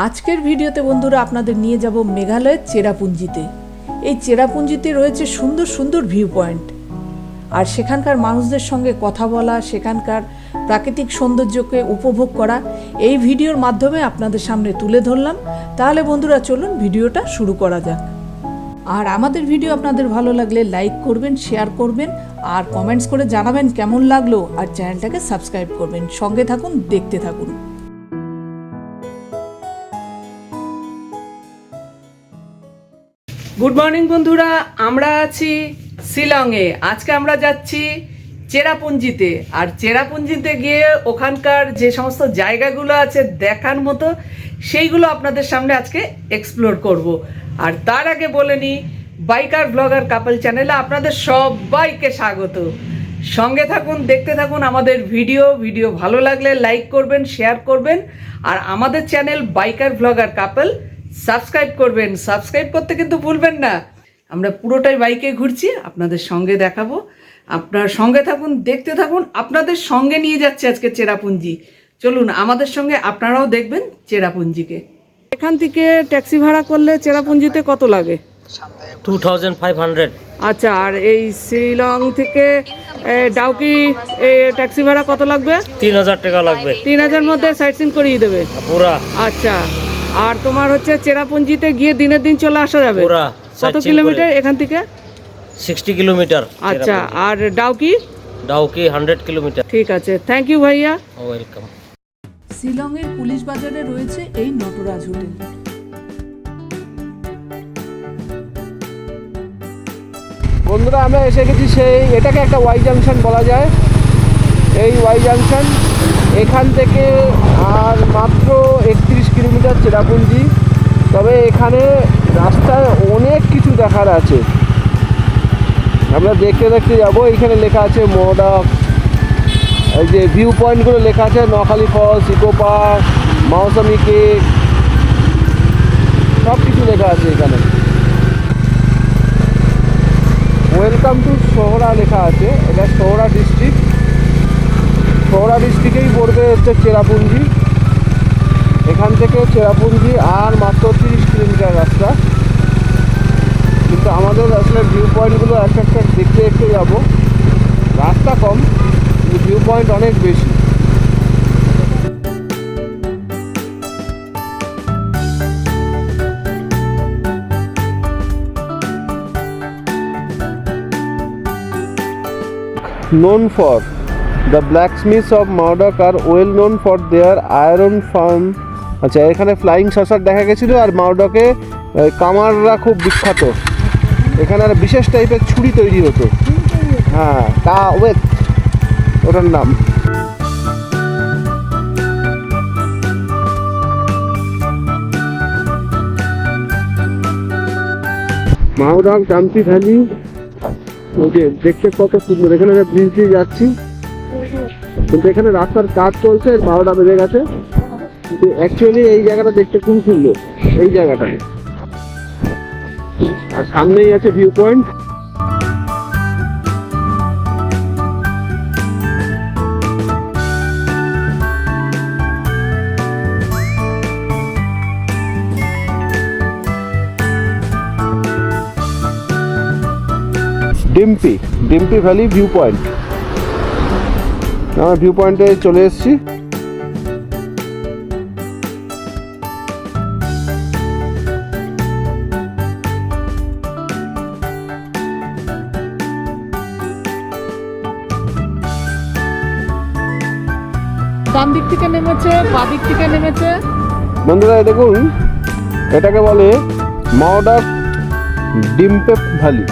আজকের ভিডিওতে বন্ধুরা আপনাদের নিয়ে যাব মেঘালয়ের চেরাপুঞ্জিতে। এই চেরাপুঞ্জিতে রয়েছে সুন্দর সুন্দর ভিউ পয়েন্ট আর সেখানকার মানুষদের সঙ্গে কথা বলা, সেখানকার প্রাকৃতিক সৌন্দর্যকে উপভোগ করা, এই ভিডিওর মাধ্যমে আপনাদের সামনে তুলে ধরলাম। তাহলে বন্ধুরা চলুন ভিডিওটা শুরু করা যাক। আর আমাদের ভিডিও আপনাদের ভালো লাগলে লাইক করবেন, শেয়ার করবেন, আর কমেন্টস করে জানাবেন কেমন লাগল। আর চ্যানেলটাকে সাবস্ক্রাইব করবেন। সঙ্গে থাকুন, দেখতে থাকুন। গুড মর্নিং বন্ধুরা। আমরা আছি শিলংয়ে। আজকে আমরা যাচ্ছি চেরাপুঞ্জিতে। আর চেরাপুঞ্জিতে গিয়ে ওখানকার যে সমস্ত জায়গাগুলো আছে দেখার মতো, সেইগুলো আপনাদের সামনে আজকে এক্সপ্লোর করব। আর তার আগে বলে নিই বাইকার ব্লগার কাপল চ্যানেলে আপনাদের সবাইকে স্বাগত। সঙ্গে থাকুন, দেখতে থাকুন আমাদের ভিডিও ভিডিও ভালো লাগলে লাইক করবেন শেয়ার করবেন। আর আমাদের channel biker blogger couple subscribe করবেন। সাবস্ক্রাইব করতে কিন্তু ভুলবেন না। আমরা পুরোটাই বাইকে ঘুরছি আপনাদের সঙ্গে দেখাবো। আপনার সঙ্গে থাকুন দেখতে থাকুন আপনাদের সঙ্গে নিয়ে যাচ্ছে আজকে চেরাপুঞ্জি। চলুন আমাদের সঙ্গে আপনারাও দেখবেন চেরাপুঞ্জিকে। এখান থেকে ট্যাক্সি ভাড়া করলে চেরাপুঞ্জিতে কত লাগে? টু থাউজেন্ড ফাইভ হান্ড্রেড আচ্ছা আর এই শিলং থেকে ডাউকি ট্যাক্সি ভাড়া কত লাগবে? তিন হাজার টাকা লাগবে। তিন হাজার মধ্যে সাইট সিন করিয়ে দেবে। পুরা। আচ্ছা। আর তোমার হচ্ছে চেরাপুঞ্জিতে গিয়ে দিনের দিন চলে আসা যাবে? কত কিলোমিটার এখান থেকে? সিক্সটি কিলোমিটার আচ্ছা আর ডাউকি ডাউকি হান্ড্রেড কিলোমিটার। ঠিক আছে থ্যাংক ইউ ভাইয়া। ওয়েলকাম। শিলংয়ের পুলিশ বাজারে রয়েছে এই নটরাজ হোটেল। বন্ধুরা আমরা এসে গেছি সেই এটাকে একটা ওয়াই জাংশন বলা যায়। এই ওয়াই জাংশন এখান থেকে আর মাত্র একত্রিশ কিলোমিটার চেরাপুঞ্জি। তবে এখানে রাস্তায় অনেক কিছু দেখার আছে। আমরা দেখতে দেখতে যাব। এখানে লেখা আছে মোডক এই যে ভিউ পয়েন্টগুলো লেখা আছে, Noakhali falls eco park Mawsmai cave. সব কিছু লেখা আছে এখানে। ওয়েলকাম টু শহরা লেখা আছে। এটা শহরা ডিস্ট্রিক্ট শহরা ডিস্ট্রিক্টেই পড়বে হচ্ছে চেরাপুঞ্জি। এখান থেকে চেরাপুঞ্জি আর মাত্র তিরিশ কিলোমিটার রাস্তা। কিন্তু আমাদের আসলে ভিউ পয়েন্টগুলো একটা একটা দেখতে দেখতে যাব। রাস্তা কম ভিউ পয়েন্ট অনেক বেশি। Known for the blacksmiths of Maudak are well known for their iron farm আচ্ছা এখানে ফ্লাইং সসার দেখা গেছিল আর মাউডকে কামাররা খুব বিখ্যাত। এখানে আর বিশেষ টাইপের ছুরি তৈরি হতো। হ্যাঁ কা ওয়েট ওটার নাম। মাউডক ডাম্পি ভ্যালি ওই দেখতে কত সুন্দর। এখানে ব্রিজ দিয়ে যাচ্ছি। কিন্তু এখানে রাস্তার কাজ চলছে বারোটা বেজে গেছে। কিন্তু অ্যাকচুয়ালি এই জায়গাটা দেখতে খুব সুন্দর, এই জায়গাটা। আর সামনেই আছে view point Dympep Dympep valley view point আমরা ভিউ পয়েন্টে চলে এসেছি। নেমেছে থেকে নেমেছে। বন্ধুরা দেখুন এটাকে বলে মাওডাক ডিম্পে ভ্যালি।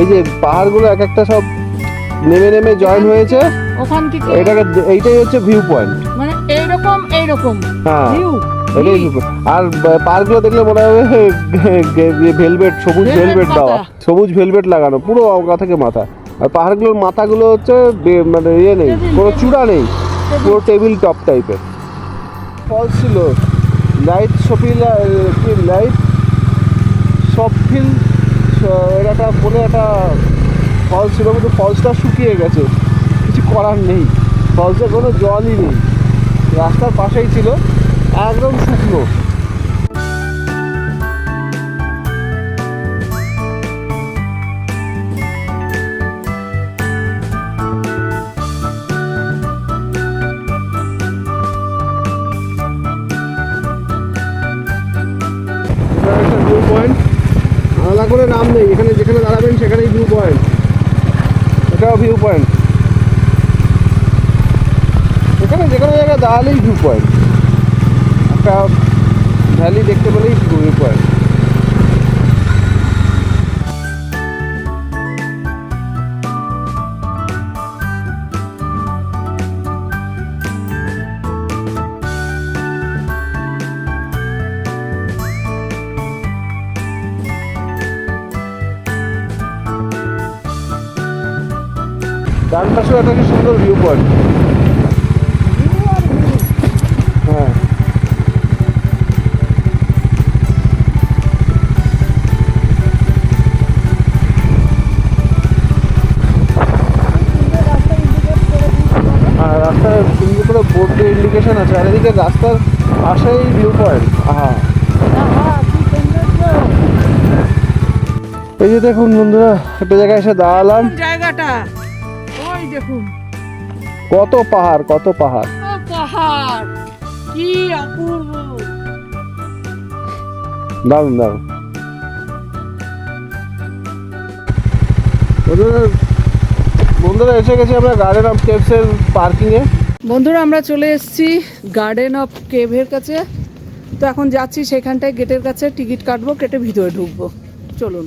এই যে পাহাড়গুলো এক একটা সব নেমে নেমে জয়েন হয়েছে। ওখান থেকে এটাকে এইটাই হচ্ছে ভিউ পয়েন্ট মানে এইরকম এইরকম। হ্যাঁ ভিউ এটাই আর পার্কগুলো দেখলে মনে হবে ভেলভেট সবুজ ভেলভেট দেওয়া। সবুজ ভেলভেট লাগানো পুরো অগা থেকে মাথা। আর পাহাড়গুলোর মাথাগুলো হচ্ছে মানে ইয়ে নেই কোনো চূড়া নেই পুরো টেবিল টপ টাইপের। ফলস ছিল। লাইট সপিল কি লাইট? সফিল এর একটা বলে একটা ফল ছিল, কিন্তু ফলসটা শুকিয়ে গেছে। কিছু করার নেই। ফলসে কোনো জলই নেই। রাস্তার পাশেই ছিল, একদম শুকনো। পয়েন্ট এটাও ভিউ পয়েন্ট এখানে যে কোনো জায়গায় দাঁড়ালেই ভিউ পয়েন্ট একটা ভ্যালি দেখতে পেলেই ভিউ পয়েন্ট একটা কি সুন্দর ভিউ পয়েন্ট হ্যাঁ। আর রাস্তায় সুন্দর করে ইন্ডিকেশন আছে। রাস্তার পাশেই ভিউ পয়েন্ট আহা এই যে দেখুন বন্ধুরা, একটা জায়গায় এসে দাঁড়ালাম। জায়গাটা? দেখুন। কত পাহাড় কত পাহাড়। পাহাড়। কি অপূর্ব। দারুণ দারুণ বন্ধুরা এসে গেছি আমরা গার্ডেন অফ কেপসের পার্কিংয়ে বন্ধুরা আমরা চলে এসেছি গার্ডেন অফ কেভের কাছে। তো এখন যাচ্ছি সেখানটায় গেটের কাছে টিকিট কাটবো কেটে ভিতরে ঢুকবো। চলুন।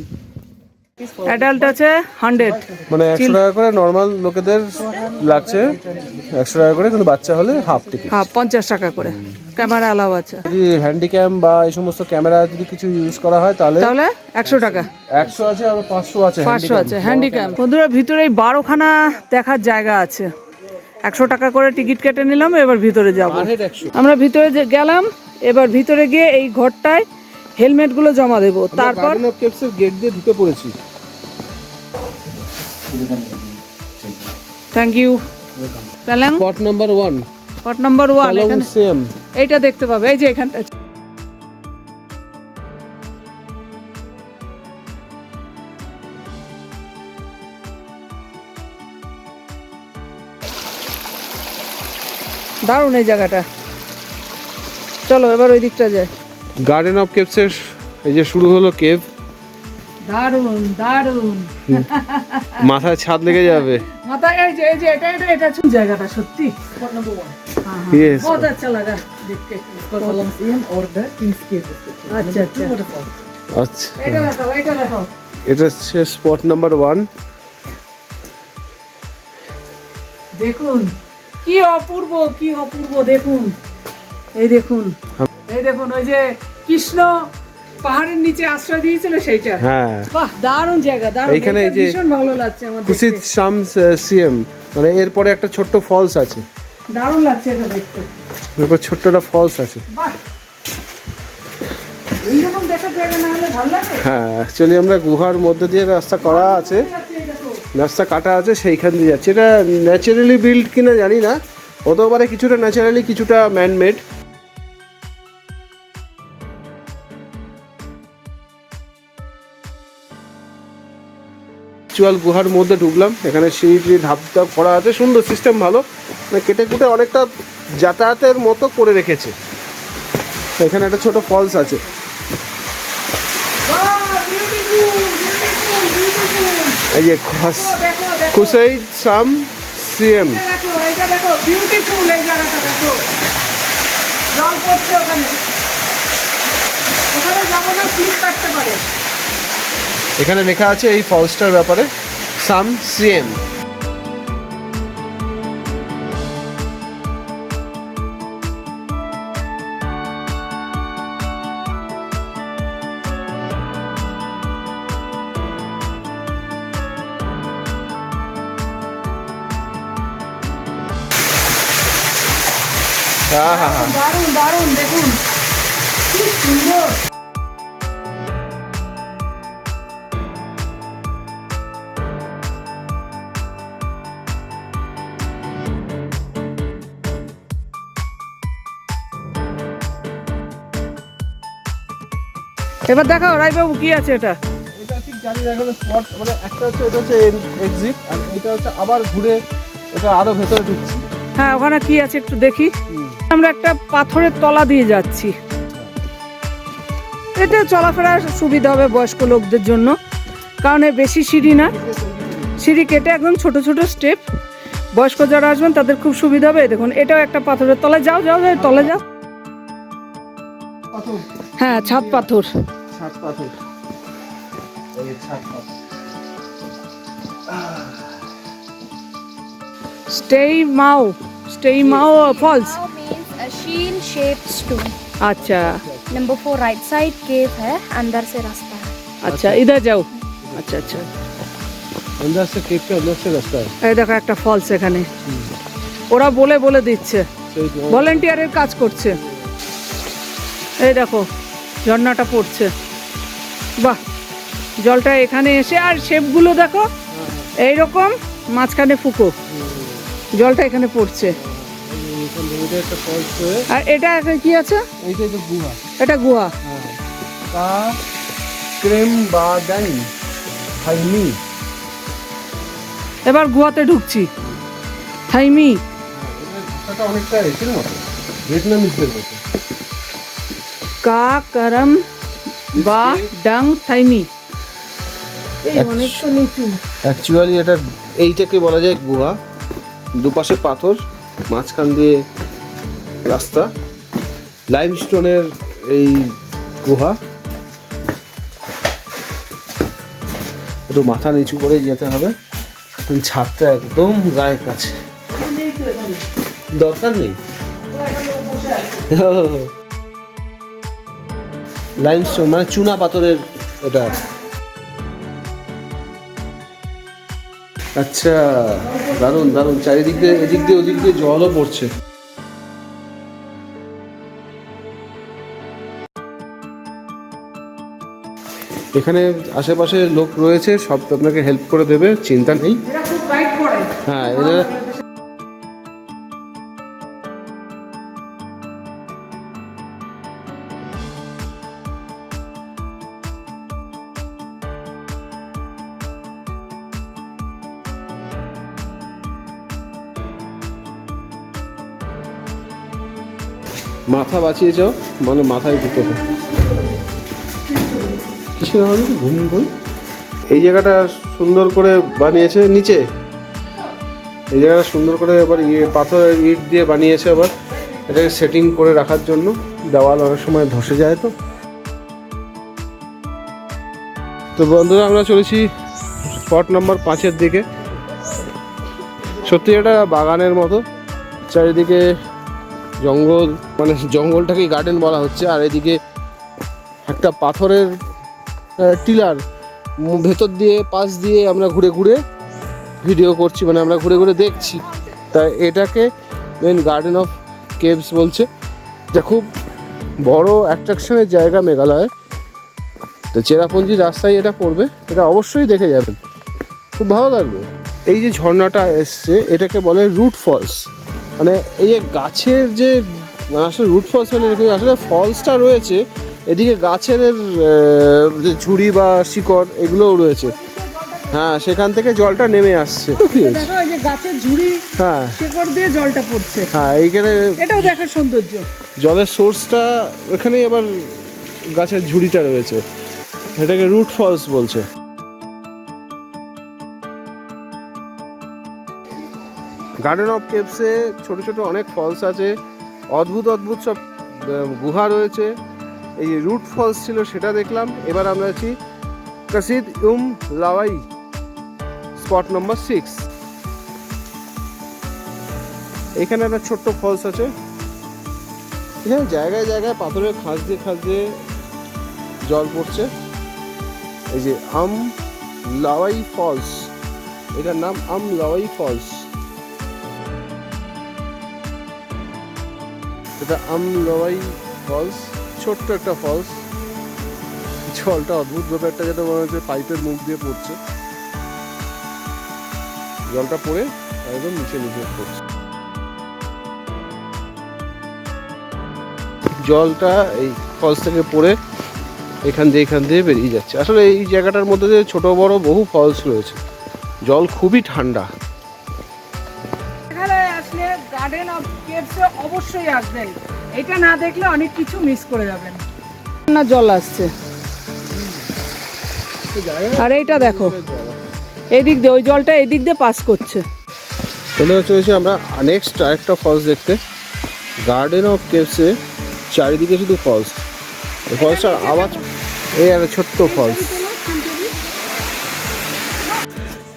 অ্যাডাল্ট আছে হান্ড্রেড মানে একশো টাকা করে নর্মাল লোকেদের লাগছে। একশো টাকা করে কিন্তু বাচ্চা হলে হাফ টিকিট হ্যাঁ পঞ্চাশ টাকা করে। ক্যামেরা অ্যালাউ আছে। যদি হ্যান্ডিক্যাম বা এই সমস্ত ক্যামেরা যদি কিছু ইউজ করা হয় তাহলে তাহলে একশো টাকা। একশো আছে আর পাঁচশো আছে পাঁচশো আছে হ্যান্ডিক্যাম বন্ধুরা ভিতরে এই বারোখানা দেখার জায়গা আছে। একশো টাকা করে টিকিট কেটে নিলাম এবার ভিতরে যাব। আমরা ভিতরে যে গেলাম এবার ভিতরে গিয়ে এই ঘরটায় হেলমেটগুলো জমা দেবো। তারপর গেট দিয়ে ঢুকে পড়েছি। Thank you প্যালাং spot number one spot number one এখানে। সেম এইটা দেখতে পাবে এই যে এখানটা দারুণ এই জায়গাটা। চলো এবার ওই দিকটা যাই। গার্ডেন অফ কেপসের এই যে শুরু হলো কেভ দারুণ দারুণ মাথায় ছাদ লেগে যাবে মাথা এই যে এই যে এটা এটা এটা ছোট জায়গাটা সত্যি Yes. बहुत अच्छा लगा देख के अच्छा अच्छा আচ্ছা এটা দেখাও এটা দেখাও এটা হচ্ছে স্পট নাম্বার ওয়ান দেখুন কি অপূর্ব কি অপূর্ব দেখুন এই দেখুন এই দেখুন ওই যে কৃষ্ণ পাহাড়ের নিচে আশ্রয় দিয়েছিল সেইটা। হ্যাঁ। বাহ দারুণ জায়গা দারুণ এইখানে এই যে ভীষণ ভালো লাগছে আমার শাম সিএম মানে এরপরে একটা ছোট্ট ফলস আছে। দারুণ লাগছে এটা দেখতে। এরপর ছোট্ট একটা ফলস আছে। বাহ। এইরকম দেখার জায়গা না হলে ভালো লাগে? হ্যাঁ অ্যাকচুয়ালি আমরা গুহার মধ্যে দিয়ে রাস্তা করা আছে। রাস্তা কাটা আছে সেইখান দিয়ে যাচ্ছে। এটা ন্যাচারালি বিল্ড কিনা জানি না। হতেও পারে কিছুটা ন্যাচারালি কিছুটা ম্যানমেড অ্যাকচুয়াল গুহার মধ্যে ঢুকলাম। এখানে সিঁড়ি ধাপ ধাপ করা আছে। সুন্দর সিস্টেম ভালো। মানে কেটে কুটে অনেকটা যাতায়াতের মতো করে রেখেছে। এখানে একটা ছোট ফলস আছে। এই সাম ওখানে। যাব না কাটতে পারে এখানে লেখা আছে এই ফলসটার ব্যাপারে সাম সিএম। দারুণ দারুণ দেখুন। কি সুন্দর। এবার দেখাও রায়বাবু কি আছে এটা? এটা ঠিক জানি না এখানে স্পট মানে একটা হচ্ছে এটা হচ্ছে এক্সিট আর এটা হচ্ছে আবার ঘুরে এটা আরও ভেতরে ঢুকছি। হ্যাঁ ওখানে কি আছে একটু দেখি। আমরা একটা পাথরের তলা দিয়ে যাচ্ছি। এতে চলাফেরার সুবিধা হবে বয়স্ক লোকদের জন্য কারণ এ বেশি সিঁড়ি না। সিঁড়ি কেটে একদম ছোট ছোট স্টেপ বয়স্ক যারা আসবেন তাদের খুব সুবিধা হবে। দেখুন এটাও একটা পাথরের তলায়। যাও যাও যাও তলে যাও। হ্যাঁ ছাদ পাথর। ছাদ পাথর এই ছাদ পাথর স্টেই মাও স্টেই মাও falls Now means a shield shaped stone. আচ্ছা number four right side cave है अंदर से रास्ता है আচ্ছা ইধর যাও আচ্ছা আচ্ছা अंदर से केक के अंदर से रास्ता है এই দেখো একটা ফলস এখানে ওরা বলে বলে দিচ্ছে सही तो ভলেন্টিয়ারের কাজ করছে এই দেখো ঝর্ণাটা পড়ছে বাহ, জলটা এখানে এসে, আর শেপগুলো দেখো, এইরকম মাঝখানে ফুকো। জলটা এখানে পড়ছে। আর এটা কি আছে? এটা গুহা। এবার গুহাতে ঢুকছি। থাইমি। অনেকটা বা ডাং থাইমি অ্যাকচুয়ালি এটা এইটাকে বলা যায় গুহা। দুপাশে পাথর মাঝখান দিয়ে রাস্তা। লাইমস্টোনের এই গুহা। একটু মাথা নিচু করে যেতে হবে। ছাদটা একদম গায়ের কাছে। দরকার নেই। লাইমস্টোন মানে চুনা পাথরের এটা আচ্ছা দারুণ দারুণ। চারিদিক দিয়ে এদিক দিয়ে ওদিক দিয়ে জলও পড়ছে। এখানে আশেপাশে লোক রয়েছে সব আপনাকে হেল্প করে দেবে চিন্তা নেই। হ্যাঁ এরা মাথা বাঁচিয়ে যাও মানে মাথায় দিতে হবে কিসের হবে ঘুম ঘুম এই জায়গাটা সুন্দর করে বানিয়েছে, নিচে। এই জায়গাটা সুন্দর করে এবার ইয়ে পাথরের ইট দিয়ে বানিয়েছে আবার। এটাকে সেটিং করে রাখার জন্য। দেওয়াল অনেক সময় ধসে যায় তো। তো বন্ধুরা, আমরা চলেছি স্পট নাম্বার পাঁচের দিকে। সত্যি এটা বাগানের মতো। চারিদিকে জঙ্গল মানে জঙ্গলটাকে গার্ডেন বলা হচ্ছে। আর এদিকে একটা পাথরের টিলার ভেতর দিয়ে, পাশ দিয়ে আমরা ঘুরে ঘুরে ভিডিও করছি মানে আমরা ঘুরে ঘুরে দেখছি। তাই এটাকে মেন গার্ডেন অফ কেভস বলছে। যা খুব বড় অ্যাট্রাকশনের জায়গা মেঘালয়। তো চেরাপুঞ্জি রাস্তায় এটা পড়বে, এটা অবশ্যই দেখে যাবেন। খুব ভালো লাগবে। এই যে ঝর্ণাটা এসছে, এটাকে বলে রুট ফলস মানে এই যে গাছের যে মানে আসলে রুট ফলস মানে এরকম আসলে ফলসটা রয়েছে এদিকে গাছের যে ঝুড়ি বা শিকড় এগুলোও রয়েছে। হ্যাঁ সেখান থেকে জলটা নেমে আসছে। গাছের ঝুড়ি হ্যাঁ। শেকড় দিয়ে জলটা পড়ছে। হ্যাঁ এইখানে এটাও দেখার সৌন্দর্য। জলের সোর্সটা এখানেই আবার গাছের ঝুড়িটা রয়েছে। এটাকে রুট ফলস বলছে। গার্ডেন অফ কেপসে ছোট ছোট অনেক ফলস আছে। অদ্ভুত অদ্ভুত সব গুহা রয়েছে। এই রুট ফলস ছিল সেটা দেখলাম। এবার আমরা আছি কাসিদ উম লাওয়াই স্পট নম্বর সিক্স এখানে একটা ছোট্ট ফলস আছে। এখানে জায়গায় জায়গায় পাথরের খাঁজ দিয়ে খাঁজ দিয়ে জল পড়ছে। এই যে আম লাওয়াই ফলস এটার নাম আম লাওয়াই ফলস এটা আমগাওয়াই ফলস ছোট্ট একটা ফলস জলটা অদ্ভুত ব্যাপারটা যেটা মনে হচ্ছে পাইপের মুখ দিয়ে পড়ছে। জলটা পড়ে একদম নিচে নিচে পড়ছে। জলটা এই ফলস থেকে পড়ে এখান দিয়ে এখান দিয়ে বেরিয়ে যাচ্ছে। আসলে এই জায়গাটার মধ্যে ছোট বড় বহু ফলস রয়েছে। জল খুবই ঠান্ডা। অবশ্যই আসবেন। এটা না দেখলে অনেক কিছু মিস করে যাবেন। না জল আসছে। আর এইটা দেখো। এদিক দিয়ে ওই জলটা এদিক দিয়ে পাস করছে। চলে চলেছি আমরা নেক্সট আরেকটা ফলস দেখতে। গার্ডেন অফ কেভসে চারিদিকে শুধু ফলস ফলসটার আওয়াজ এই একটা ছোট্ট ফলস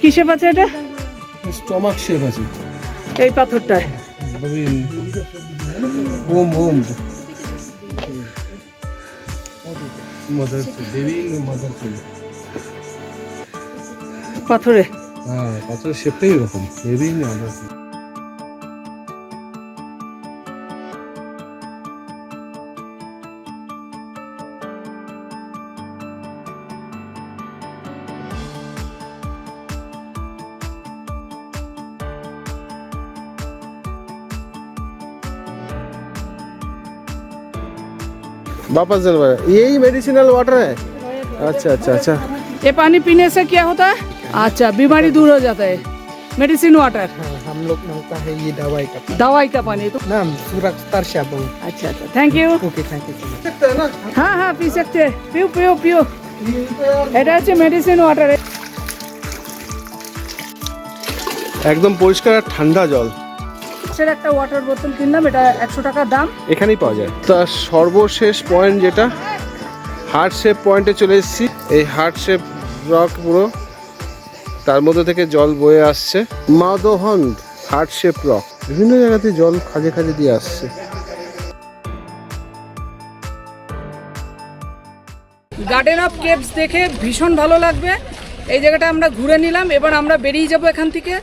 কিসে পাচ্ছে এটা? স্টমাক শেপ আছে। এই পাথরটায়। হোম হোম মদার দেবী মদার পাথরে হ্যাঁ পাথরের শেপটাই এরকম দেবী মদার वापस जलवा यही मेडिसिनल वाटर है अच्छा अच्छा अच्छा ये पानी पीने से क्या होता है अच्छा बीमारी दूर हो जाता है मेडिसिन वाटर हम लोग मांगता है ये दवाई का दवाई का पानी तो नाम सुरक्षित साबुन अच्छा अच्छा thank you okay thank you হ্যাঁ হ্যাঁ পি सकते हैं পিও পিও পিও এটা হচ্ছে মেডিসিন ওয়াটার একদম পরিষ্কার আর ঠান্ডা জল সেটা একটা ওয়াটার বোতল কিনলাম এটা একশো টাকা দাম। এখানেই পাওয়া যায়। তার সর্বশেষ পয়েন্ট যেটা হার্ট শেপ পয়েন্টে চলে এসেছি। এই হার্ট শেপ রক পুরো তার মধ্যে থেকে জল বয়ে আসছে। মাদোহন হার্ট শেপ রক বিভিন্ন জায়গাতে জল খাজে খাজে দিয়ে আসছে। গার্ডেন অফ কেভস দেখে ভীষণ ভালো লাগবে। এই জায়গাটা আমরা ঘুরে নিলাম এবার আমরা বেরিয়ে যাব এখান থেকে।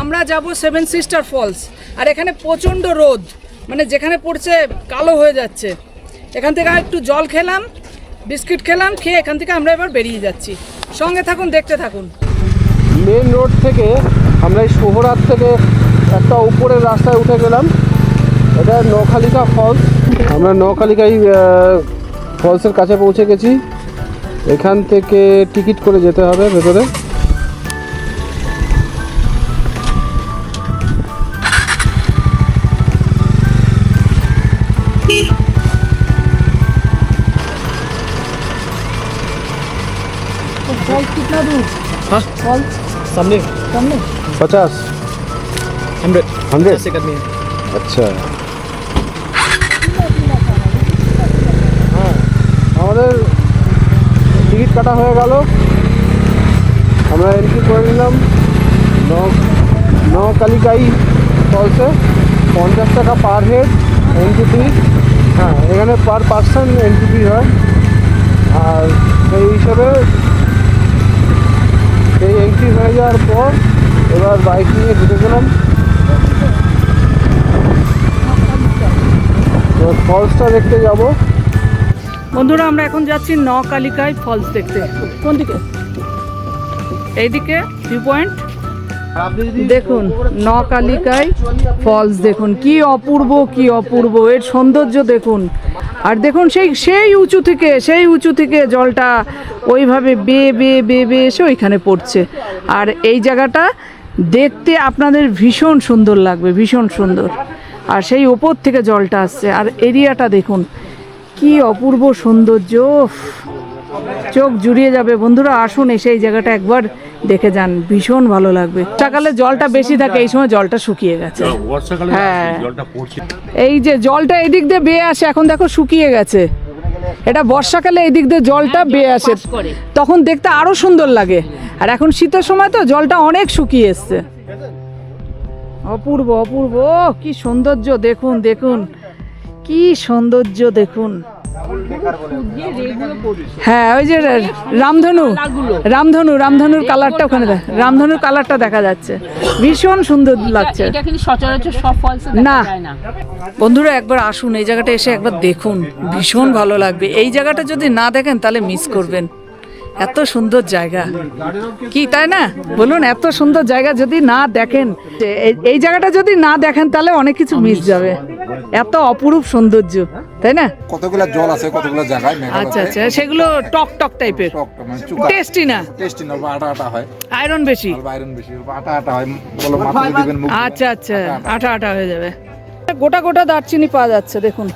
আমরা যাব সেভেন সিস্টার ফলস আর এখানে প্রচণ্ড রোদ। মানে যেখানে পড়ছে কালো হয়ে যাচ্ছে। এখান থেকে একটু জল খেলাম, বিস্কিট খেলাম, খেয়ে এখান থেকে আমরা এবার বেরিয়ে যাচ্ছি। সঙ্গে থাকুন, দেখতে থাকুন। মেন রোড থেকে আমরা এই শোহরার থেকে একটা উপরের রাস্তায় উঠে গেলাম। এটা নখালিকা ফলস আমরা নখালিকাই ফলসের কাছে পৌঁছে গেছি। এখান থেকে টিকিট করে যেতে হবে ভেতরে। सामने পচাশ हंड्रेड হান্ড্রেড से करनी है আচ্ছা হ্যাঁ আমাদের টিকিট কাটা হয়ে গেল আমরা এন্ট্রি করে নিলাম ন ন কালিকাই ফলসে পঞ্চাশ টাকা পার হেড এন্ট্রি ফি হ্যাঁ এখানে পার পার্সন এন্ট্রি ফি হয় আর সেই হিসাবে সেই এন্ট্রি হয়ে যাওয়ার পর এবার বাইক নিয়ে ঢুকে গেলাম। ফলসটা দেখতে যাব। বন্ধুরা, আমরা এখন যাচ্ছি ন কালিকায় ফলস দেখতে। কোন দিকে? এইদিকে ভিউ পয়েন্ট দেখুন ন কালিকায় ফলস দেখুন। কি অপূর্ব কি অপূর্ব। এর সৌন্দর্য দেখুন। আর দেখুন সেই সেই উঁচু থেকে, সেই উঁচু থেকে জলটা ওইভাবে বেয়ে বেয়ে বেয়ে বেয়ে এসে ওইখানে পড়ছে। আর এই জায়গাটা দেখতে আপনাদের ভীষণ সুন্দর লাগবে, ভীষণ সুন্দর। আর সেই ওপর থেকে জলটা আসছে। আর এরিয়াটা দেখুন, কি অপূর্ব সৌন্দর্য চোখ জুড়িয়ে যাবে। বন্ধুরা, আসুন এসে এই জায়গাটা একবার দেখে যান ভীষণ ভালো লাগবে। সকালে জলটা বেশি থাকে এই সময় জলটা শুকিয়ে গেছে। হ্যাঁ। এই যে জলটা এদিক দিয়ে বেয়ে আসে এখন দেখো শুকিয়ে গেছে। এটা বর্ষাকালে এদিক দিয়ে জলটা বেয়ে আসে। তখন দেখতে আরও সুন্দর লাগে। আর এখন শীতের সময় তো জলটা অনেক শুকিয়ে এসছে। অপূর্ব অপূর্ব। কি সৌন্দর্য দেখুন দেখুন। কি সৌন্দর্য দেখুন। হ্যাঁ ওই যে রামধনু রামধনু রামধনুর কালারটা ওখানে দেখ রামধনুর কালারটা দেখা যাচ্ছে। ভীষণ সুন্দর লাগছে। না। বন্ধুরা একবার আসুন এই জায়গাটা এসে একবার দেখুন। ভীষণ ভালো লাগবে। এই জায়গাটা যদি না দেখেন তাহলে মিস করবেন। এত সুন্দর জায়গা। কি তাই না? বলুন এত সুন্দর জায়গা যদি না দেখেন এই- জায়গাটা যদি না দেখেন তাহলে অনেক কিছু মিস যাবে। এত অপরূপ সৌন্দর্য তাই না? কতগুলা জল আছে কতগুলা জায়গায় আচ্ছা আচ্ছা সেগুলো টক টক টাইপের। মানে টেস্টি না? টেস্টি না আটা আটা হয়। আয়রন বেশি? আয়রন বেশি আটা আটা হয় বলো মুখ দিবেন। আচ্ছা আচ্ছা আটা আটা হয়ে যাবে। গোটা গোটা দারচিনি পাওয়া যাচ্ছে দেখুন।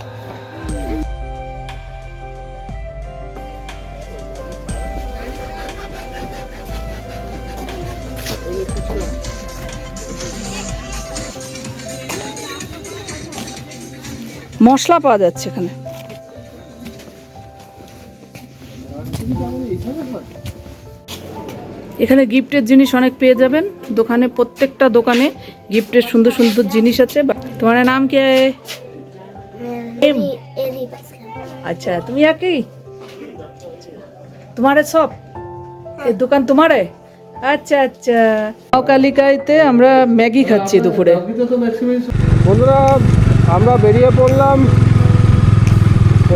মশলা পাওয়া যাচ্ছে এখানে। এখানে গিফটের জিনিস অনেক পেয়ে যাবেন। দোকানে প্রত্যেকটা দোকানে গিফটের সুন্দর সুন্দর জিনিস আছে। তোমার নাম কি? আচ্ছা তুমি একই? তোমারে সব? এই দোকান তোমারে? আচ্ছা আচ্ছা। কালিকাইতে আমরা ম্যাগি খাচ্ছি দুপুরে। বন্ধুরা আমরা বেরিয়ে পড়লাম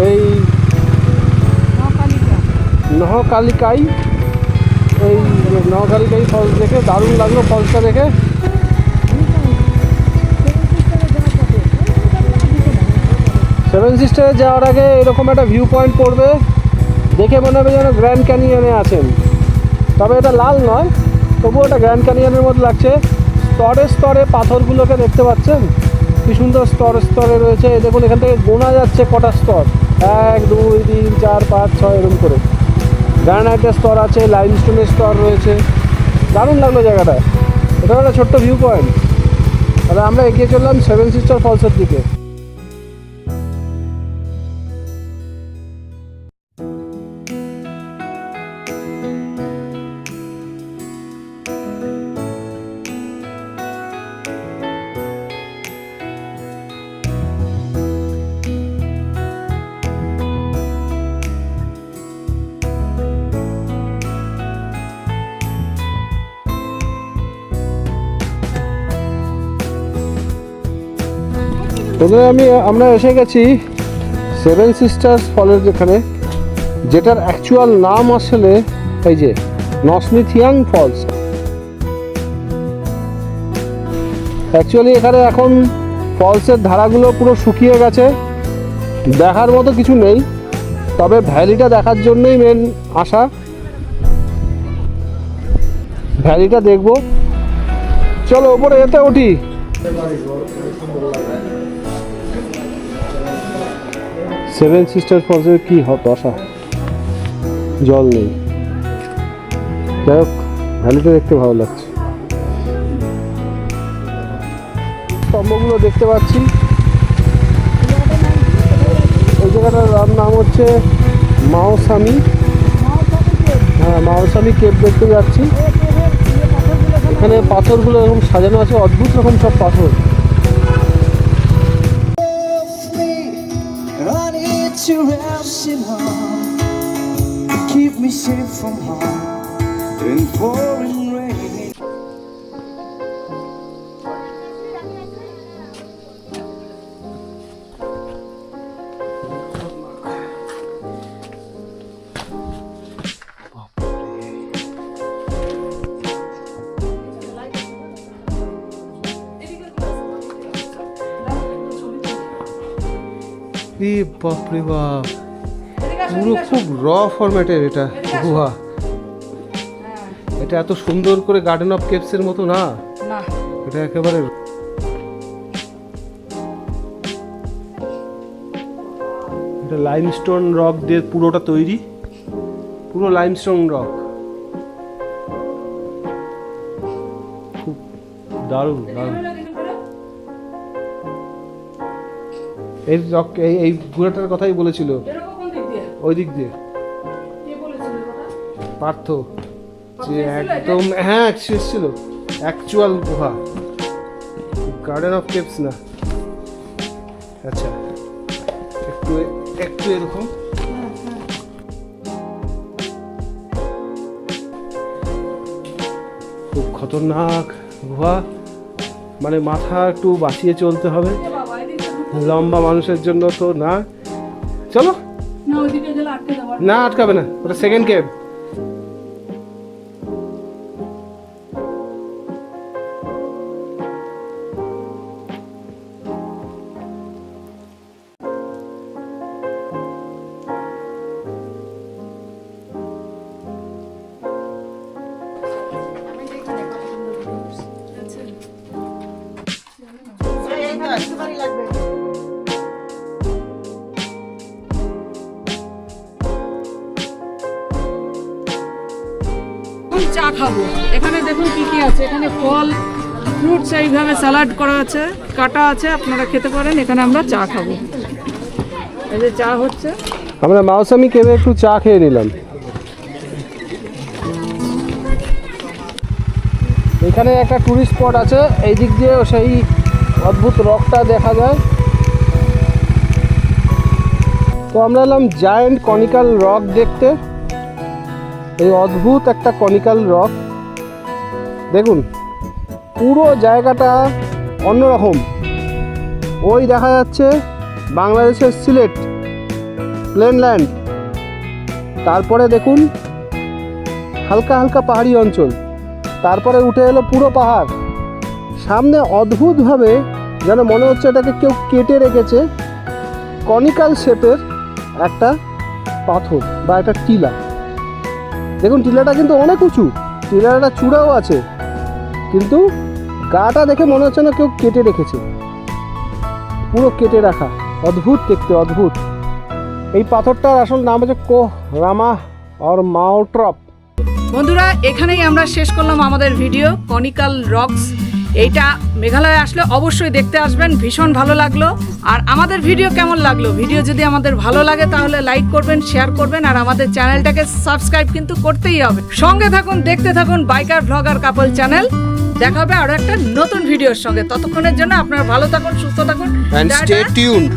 এই নহকালিকাই এই নহকালিকাই ফলস দেখে দারুণ লাগল ফলসটা দেখে। সেভেন সিস্টারে যাওয়ার আগে এরকম একটা ভিউ পয়েন্ট পড়বে দেখে মনে হবে যেন গ্র্যান্ড ক্যানিয়নে আছেন। তবে এটা লাল নয় তবুও এটা গ্র্যান্ড ক্যানিয়নের মতো লাগছে। স্তরে স্তরে পাথরগুলোকে দেখতে পাচ্ছেন। কি সুন্দর স্তর স্তরে রয়েছে। দেখুন, এখান থেকে গোনা যাচ্ছে কটা স্তর। এক, দুই, তিন, চার, পাঁচ, ছয়, এরকম করে। গ্রানাইটের স্তর আছে লাইমস্টোনের স্তর রয়েছে। দারুণ লাগল জায়গাটা। এটা একটা ছোট্ট ভিউ পয়েন্ট তাহলে আমরা এগিয়ে চললাম সেভেন সিস্টার ফলসের দিকে। প্রথমে আমি, আমরা এসে গেছি সেভেন সিস্টার্স ফলের যেখানে, যেটার অ্যাকচুয়াল নাম আসলে এই যে নসমিথিয়াং ফলস অ্যাকচুয়ালি এখানে এখন ফলসের ধারাগুলো পুরো শুকিয়ে গেছে, দেখার মতো কিছু নেই, তবে ভ্যালিটা দেখার জন্যই মেন আসা ভ্যালিটা দেখব। চলো ওপরে এতে উঠি। সেভেন সিস্টার ফলসের কি দশা? জল নেই। যাই হোক, ভ্যালিটা দেখতে ভালো লাগছে। স্তম্ভগুলো দেখতে পাচ্ছি। এই জায়গাটার নাম হচ্ছে মাওসামি। হ্যাঁ মাওসামি কেপ দেখতে যাচ্ছি। এখানে পাথরগুলো এরকম সাজানো আছে, অদ্ভুত রকম সব পাথর। resurrection heart. Keep me safe from harm and foreign বাপরে বাপ। পুরো খুব র ফরম্যাটের এটা। গুহা এটা এত সুন্দর করে গার্ডেন অফ কেপসের মতো না? না। এটা একেবারে এটা লাইমস্টোন রক দিয়ে পুরোটা তৈরি। পুরো লাইমস্টোন রক খুব দারুণ দারুণ। এই এই এই গুহাটার কথাই বলেছিল। ওই দিক দিয়ে। পার্থ। যে একদম হ্যাঁ ছিল অ্যাকচুয়াল গুহা। গার্ডেন অফ কেপস না। আচ্ছা একটু একটু এরকম। খুব খতরনাক গুহা। মানে মাথা একটু বাঁচিয়ে চলতে হবে। লম্বা মানুষের জন্য তো না। চলো। না আটকাবে না। ওটা সেকেন্ড কেব স্যালাড করা আছে, কাটা আছে, আপনারা খেতে পারেন, এখানে আমরা চা খাব। এই যে চা হচ্ছে। আমরা মাউসামি কেবে একটু চা খেয়ে নিলাম। এখানে একটা টুরিস্ট স্পট আছে এই দিক দিয়ে সেই অদ্ভুত রকটা দেখা যায়। তো আমরা এলাম জায়েন্ট কনিক্যাল রক দেখতে। এই অদ্ভুত একটা কনিক্যাল রক দেখুন, পুরো জায়গাটা অন্যরকম। ওই দেখা যাচ্ছে বাংলাদেশের সিলেট প্লেনল্যান্ড। তারপরে দেখুন, হালকা হালকা পাহাড়ি অঞ্চল। তারপরে উঠে এলো পুরো পাহাড়। সামনে অদ্ভুতভাবে যেন মনে হচ্ছে এটাকে কেউ কেটে রেখেছে। কনিক্যাল শেপের একটা পাথর বা একটা টিলা। দেখুন, টিলাটা কিন্তু অনেক উঁচু। টিলাটা চূড়াও আছে। কিন্তু গাটা দেখে মনে হচ্ছে না কেউ কেটে রেখেছে। পুরো কেটে রাখা। অদ্ভুত দেখতে, অদ্ভুত। এই পাথরটার আসল নাম হচ্ছে কোহ রামা আর মাউট্রপ। বন্ধুরা, এখানেই আমরা শেষ করলাম আমাদের ভিডিও কনিক্যাল রকস। এইটা মেঘালয়ে আসলে অবশ্যই দেখতে আসবেন, ভীষণ ভালো লাগল। আর আমাদের ভিডিও কেমন লাগল? ভিডিও যদি আমাদের ভালো লাগে, তাহলে লাইক করবেন, শেয়ার করবেন, আর আমাদের চ্যানেলটাকে সাবস্ক্রাইব কিন্তু করতেই হবে। সঙ্গে থাকুন, দেখতে থাকুন বাইকার ভ্লগার কাপল চ্যানেল। দেখা হবে আরও একটা নতুন ভিডিওর সঙ্গে। ততক্ষণের জন্য আপনারা ভালো থাকুন সুস্থ থাকুন। And stay tuned